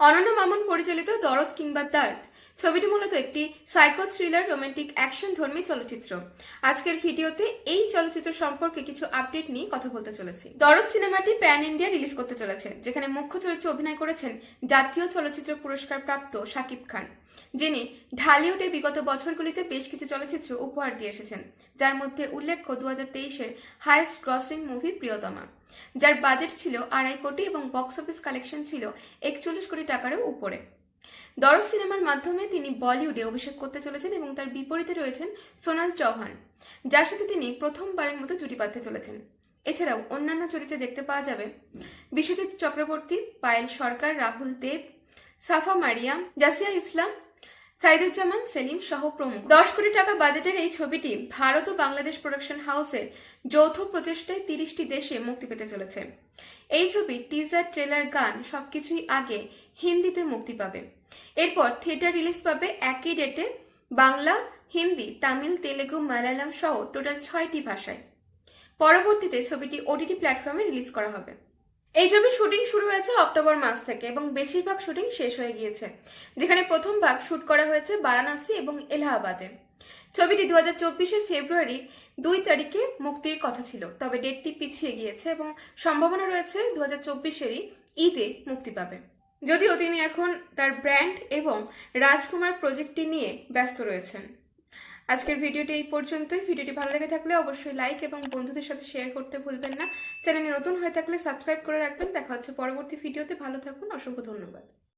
অনন্য মামুন পরিচালিত দরদ কিংবা দার্থ। ছবিটি মূলত একটি সাইকো থ্রিলার রোমান্টিক অ্যাকশন ধর্মী চলচ্চিত্র। আজকের ভিডিওতে এই চলচ্চিত্র সম্পর্কে কিছু আপডেট নিয়ে কথা বলতে চলেছি। দরদ সিনেমাটি প্যান ইন্ডিয়া রিলিজ করতে চলেছে, যেখানে মুখ্য চরিত্রে অভিনয় করেছেন জাতীয় চলচ্চিত্র পুরস্কার প্রাপ্ত শাকিব খান, যিনি ঢালিউডে বিগত বছরগুলিতে বেশ কিছু চলচ্চিত্র উপহার দিয়ে এসেছেন, যার মধ্যে উল্লেখ্য দু হাজার তেইশের হায়েস্ট ক্রসিং মুভি প্রিয়তমা, যার বাজেট ছিল আড়াই কোটি এবং বক্স অফিস কালেকশন ছিল একচল্লিশ কোটি টাকারও উপরে। দরদ সিনেমার মাধ্যমে তিনি বলিউডে অভিষেক করতে চলেছেন এবং তার বিপরীতে রয়েছেন সোনাল চৌহান, যার সাথে তিনি প্রথমবারের মতো জুটি বাঁধতে চলেছেন। এছাড়াও অন্যান্য চরিত্রে দেখতে পাওয়া যাবে বিশ্বজিৎ চক্রবর্তী, পায়েল সরকার, রাহুল দেব, সাফা মারিয়া, জাসিয়া ইসলাম সাইদুজ্জামান, সেলিম সহ প্রমুখ। দশ কোটি টাকা বাজেটের এই ছবিটি ভারত ও বাংলাদেশ প্রোডাকশন হাউসের যৌথ প্রচেষ্টায় তিরিশটি দেশে মুক্তি পেতে চলেছে। এই ছবি টিজার, ট্রেলার, গান সবকিছুই আগে হিন্দিতে মুক্তি পাবে। এরপর থিয়েটার রিলিজ পাবে একই ডেটে বাংলা, হিন্দি, তামিল, তেলেগু, মালায়ালাম সহ টোটাল ছয়টি ভাষায়। পরবর্তীতে ছবিটি ওটিটি প্ল্যাটফর্মে রিলিজ করা হবে। এই ছবির শুটিং শুরু হয়েছে অক্টোবর মাস থেকে এবং বেশিরভাগ শুটিং শেষ হয়ে গিয়েছে, যেখানে প্রথম ভাগ শুট করা হয়েছে বারাণসী এবং এলাহাবাদে। ছবিটি দু হাজার ফেব্রুয়ারি দুই তারিখে মুক্তির কথা ছিল, তবে ডেটটি পিছিয়ে গিয়েছে এবং সম্ভাবনা রয়েছে দু হাজার চব্বিশেরই ঈদে মুক্তি পাবে। যদিও তিনি এখন তার ব্র্যান্ড এবং রাজকুমার প্রজেক্টটি নিয়ে ব্যস্ত রয়েছেন। আজকের ভিডিওটি এই পর্যন্তই। ভিডিওটি ভালো লেগে থাকলে অবশ্যই লাইক এবং বন্ধুদের সাথে শেয়ার করতে ভুলবেন না। চ্যানেলে নতুন হয়ে থাকলে সাবস্ক্রাইব করে রাখবেন। দেখা হচ্ছে পরবর্তী ভিডিওতে। ভালো থাকুন, অসংখ্য ধন্যবাদ।